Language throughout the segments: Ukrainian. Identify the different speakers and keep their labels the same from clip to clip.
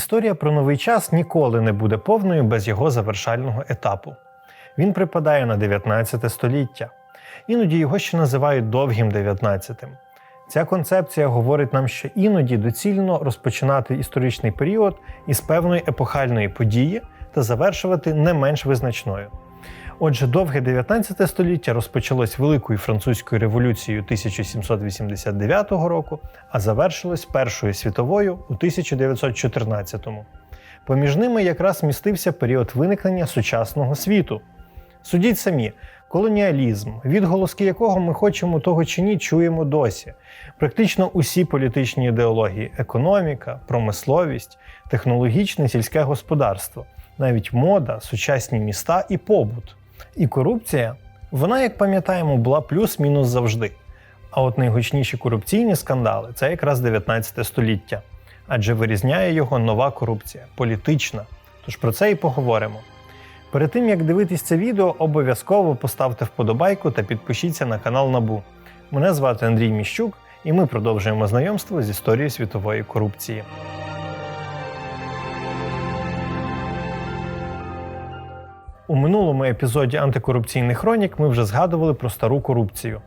Speaker 1: Історія про новий час ніколи не буде повною без його завершального етапу. Він припадає на 19 століття. Іноді його ще називають довгим 19-тим. Ця концепція говорить нам, що іноді доцільно розпочинати історичний період із певної епохальної події та завершувати не менш визначною. Отже, довге 19 століття розпочалось Великою французькою революцією 1789 року, а завершилось Першою світовою у 1914-му. Поміж ними якраз містився період виникнення сучасного світу. Судіть самі, колоніалізм, відголоски якого ми хочемо того чи ні, чуємо досі. Практично усі політичні ідеології економіка, промисловість, технологічне сільське господарство, навіть мода, сучасні міста і побут. І корупція, вона, як пам'ятаємо, була плюс-мінус завжди. А от найгучніші корупційні скандали це якраз 19 століття, адже вирізняє його нова корупція, політична. Тож про це і поговоримо. Перед тим як дивитись це відео, обов'язково поставте вподобайку та підпишіться на канал Набу. Мене звати Андрій Міщук, і ми продовжуємо знайомство з історією світової корупції. У минулому епізоді антикорупційних хронік ми вже згадували про стару корупцію.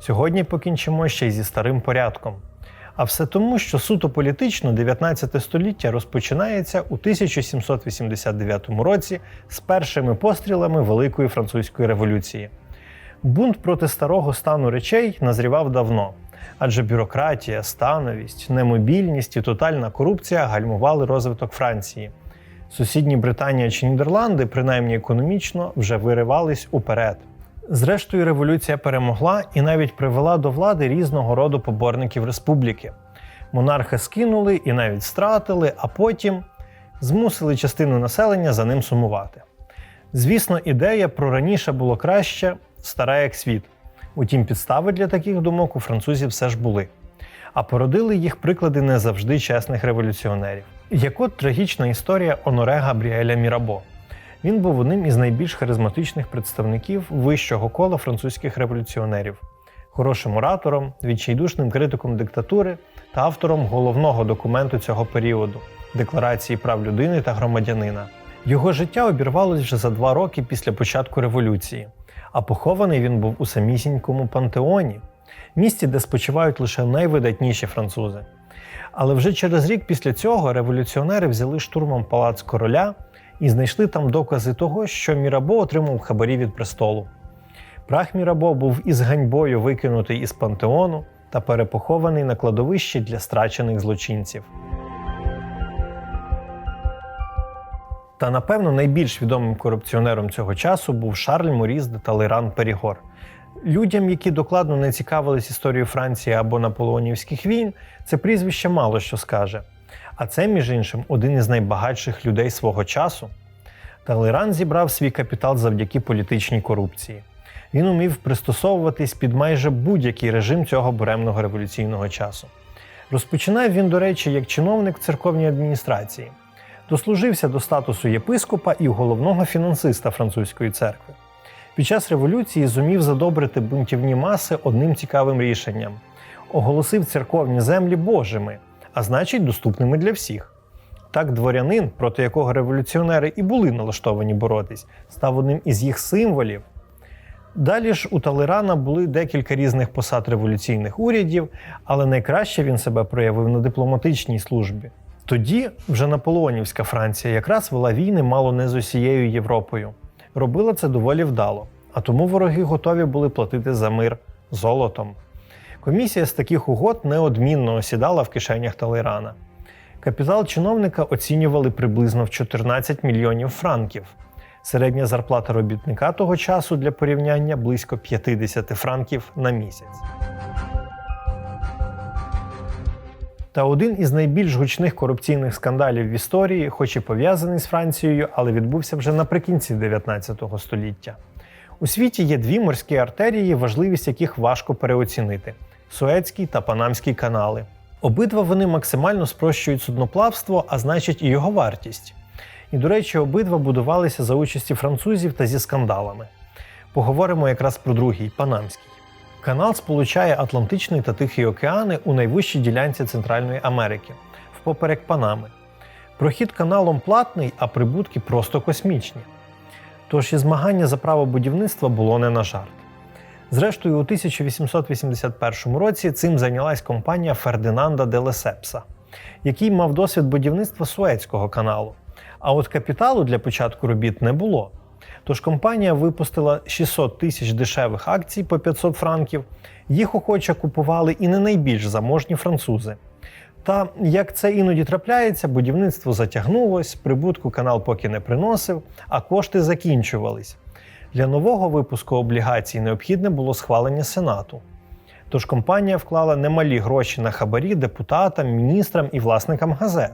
Speaker 1: Сьогодні покінчимо ще й зі старим порядком. А все тому, що суто політично 19 століття розпочинається у 1789 році з першими пострілами Великої французької революції. Бунт проти старого стану речей назрівав давно, адже бюрократія, становість, немобільність і тотальна корупція гальмували розвиток Франції. Сусідні Британія чи Нідерланди, принаймні економічно, вже виривались уперед. Зрештою, революція перемогла і навіть привела до влади різного роду поборників республіки. Монархи скинули і навіть стратили, а потім змусили частину населення за ним сумувати. Звісно, ідея про раніше було краще, стара як світ. Утім, підстави для таких думок у французів все ж були. А породили їх приклади не завжди чесних революціонерів. Як трагічна історія Оноре Габріеля Мірабо. Він був одним із найбільш харизматичних представників вищого кола французьких революціонерів, хорошим оратором, відчайдушним критиком диктатури та автором головного документу цього періоду Декларації прав людини та громадянина. Його життя обірвалось вже за два роки після початку революції, а похований він був у самісінькому пантеоні, місті, де спочивають лише найвидатніші французи. Але вже через рік після цього революціонери взяли штурмом палац короля і знайшли там докази того, що Мірабо отримав хабарі від престолу. Прах Мірабо був із ганьбою викинутий із пантеону та перепохований на кладовищі для страчених злочинців. Та напевно найбільш відомим корупціонером цього часу був Шарль Моріз де Талейран Перігор. Людям, які докладно не цікавились історією Франції або наполеонівських війн, це прізвище мало що скаже. А це, між іншим, один із найбагатших людей свого часу. Талейран зібрав свій капітал завдяки політичній корупції. Він умів пристосовуватись під майже будь-який режим цього буремного революційного часу. Розпочинав він, до речі, як чиновник в церковній адміністрації, дослужився до статусу єпископа і головного фінансиста французької церкви. Під час революції зумів задобрити бунтівні маси одним цікавим рішенням: оголосив церковні землі Божими, а значить, доступними для всіх. Так, дворянин, проти якого революціонери і були налаштовані боротись, став одним із їх символів. Далі ж у Талерана були декілька різних посад революційних урядів, але найкраще він себе проявив на дипломатичній службі. Тоді вже наполеонівська Франція якраз вела війни мало не з усією Європою. Робила це доволі вдало, а тому вороги готові були платити за мир золотом. Комісія з таких угод неодмінно осідала в кишенях Талейрана. Капітал чиновника оцінювали приблизно в 14 мільйонів франків. Середня зарплата робітника того часу для порівняння близько 50 франків на місяць. Та один із найбільш гучних корупційних скандалів в історії, хоч і пов'язаний з Францією, але відбувся вже наприкінці 19 століття. У світі є дві морські артерії, важливість яких важко переоцінити Суецький та Панамський канали. Обидва вони максимально спрощують судноплавство, а значить і його вартість. І, до речі, обидва будувалися за участі французів та зі скандалами. Поговоримо якраз про другий Панамський. Канал сполучає Атлантичний та Тихий океани у найвищій ділянці Центральної Америки, впоперек Панами. Прохід каналом платний, а прибутки просто космічні. Тож і змагання за право будівництва було не на жарт. Зрештою, у 1881 році цим зайнялась компанія Фердинанда де Лесепса, який мав досвід будівництва Суецького каналу. А от капіталу для початку робіт не було. Тож компанія випустила 600 тисяч дешевих акцій по 500 франків. Їх охоче купували і не найбільш заможні французи. Та як це іноді трапляється, будівництво затягнулось, прибутку канал поки не приносив, а кошти закінчувались. Для нового випуску облігацій необхідне було схвалення Сенату. Тож компанія вклала немалі гроші на хабарі депутатам, міністрам і власникам газет.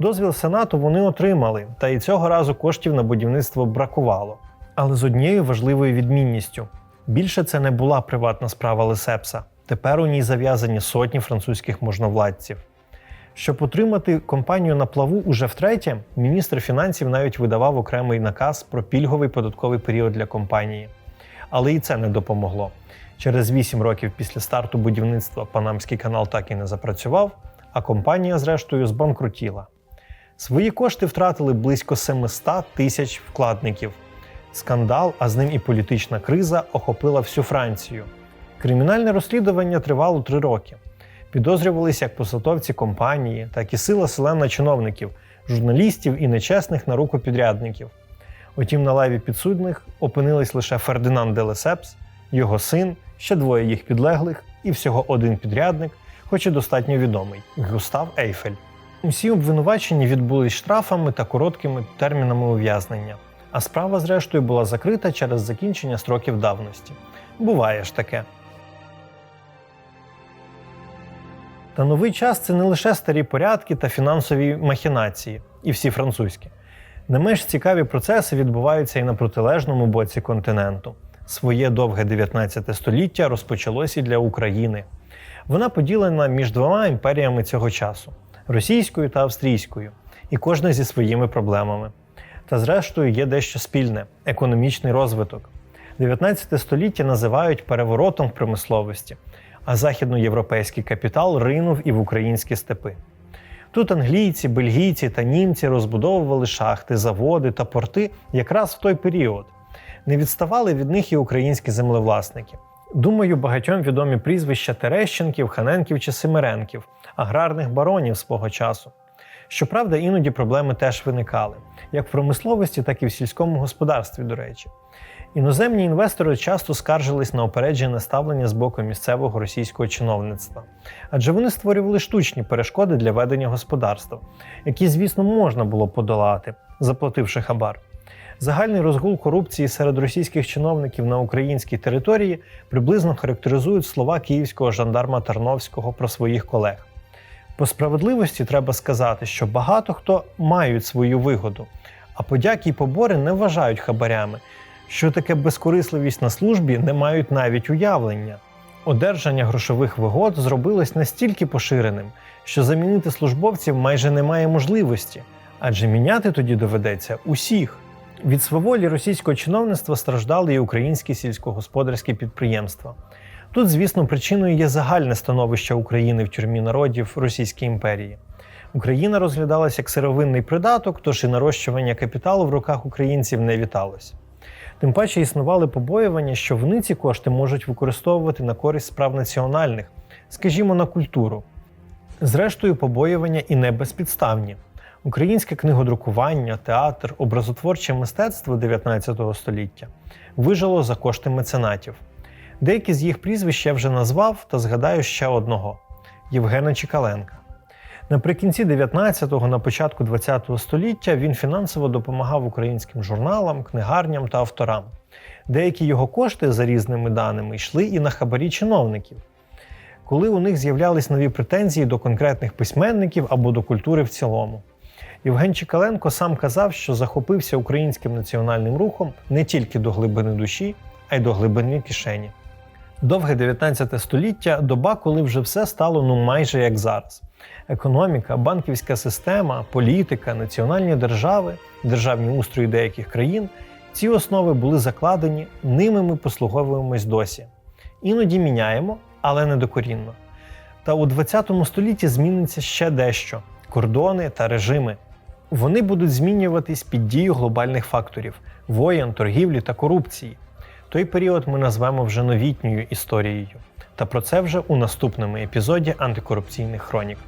Speaker 1: Дозвіл Сенату вони отримали, та і цього разу коштів на будівництво бракувало. Але з однією важливою відмінністю: більше це не була приватна справа Лесепса. Тепер у ній зав'язані сотні французьких можновладців. Щоб утримати компанію на плаву уже втретє, міністр фінансів навіть видавав окремий наказ про пільговий податковий період для компанії. Але і це не допомогло. Через 8 років після старту будівництва Панамський канал так і не запрацював, а компанія, зрештою, збанкрутіла. Свої кошти втратили близько 700 тисяч вкладників. Скандал, а з ним і політична криза охопила всю Францію. Кримінальне розслідування тривало три роки. Підозрювалися як посадовці компанії, так і сила селена чиновників, журналістів і нечесних на руку підрядників. Утім, на лаві підсудних опинились лише Фердинанд де Лесепс, його син, ще двоє їх підлеглих і всього один підрядник, хоч і достатньо відомий Густав Ейфель. Усі обвинувачені відбулись штрафами та короткими термінами ув'язнення, а справа, зрештою, була закрита через закінчення строків давності. Буває ж таке. Та новий час це не лише старі порядки та фінансові махінації, і всі французькі. Не менш цікаві процеси відбуваються і на протилежному боці континенту. Своє довге 19 століття розпочалося і для України. Вона поділена між двома імперіями цього часу російською та австрійською, і кожна зі своїми проблемами. Та зрештою є дещо спільне економічний розвиток. 19 століття називають переворотом в промисловості, а західноєвропейський капітал ринув і в українські степи. Тут англійці, бельгійці та німці розбудовували шахти, заводи та порти якраз в той період. Не відставали від них і українські землевласники. Думаю, багатьом відомі прізвища Терещенків, Ханенків чи Семеренків, аграрних баронів свого часу. Щоправда, іноді проблеми теж виникали, як в промисловості, так і в сільському господарстві, до речі. Іноземні інвестори часто скаржились на опереджене ставлення з боку місцевого російського чиновництва, адже вони створювали штучні перешкоди для ведення господарства, які, звісно, можна було подолати, заплативши хабар. Загальний розгул корупції серед російських чиновників на українській території приблизно характеризують слова київського жандарма Тарновського про своїх колег. По справедливості треба сказати, що багато хто мають свою вигоду, а подяки й побори не вважають хабарями, що таке безкорисливість на службі не мають навіть уявлення. Одержання грошових вигод зробилось настільки поширеним, що замінити службовців майже немає можливості, адже міняти тоді доведеться усіх. Від сваволі російського чиновництва страждали і українські сільськогосподарські підприємства. Тут, звісно, причиною є загальне становище України в тюрмі народів Російській імперії. Україна розглядалася як сировинний придаток, тож і нарощування капіталу в руках українців не віталось. Тим паче існували побоювання, що вони ці кошти можуть використовувати на користь справ національних, скажімо, на культуру. Зрештою, побоювання і не безпідставні. Українське книгодрукування, театр, образотворче мистецтво 19 століття вижило за кошти меценатів. Деякі з їх прізвищ я вже назвав та згадаю ще одного Євгена Чікаленка. Наприкінці 19-го, на початку 20-го століття він фінансово допомагав українським журналам, книгарням та авторам. Деякі його кошти, за різними даними, йшли і на хабарі чиновників. Коли у них з'являлись нові претензії до конкретних письменників або до культури в цілому. Євген Чікаленко сам казав, що захопився українським національним рухом не тільки до глибини душі, а й до глибини кишені. Довге 19 століття доба, коли вже все стало ну майже як зараз. Економіка, банківська система, політика, національні держави, державні устрої деяких країн ці основи були закладені, ними ми послуговуємось досі. Іноді міняємо, але не докорінно. Та у 20 столітті зміниться ще дещо кордони та режими. Вони будуть змінюватись під дію глобальних факторів воєн, торгівлі та корупції. Той період ми назвемо вже новітньою історією. Та про це вже у наступному епізоді антикорупційних хронік.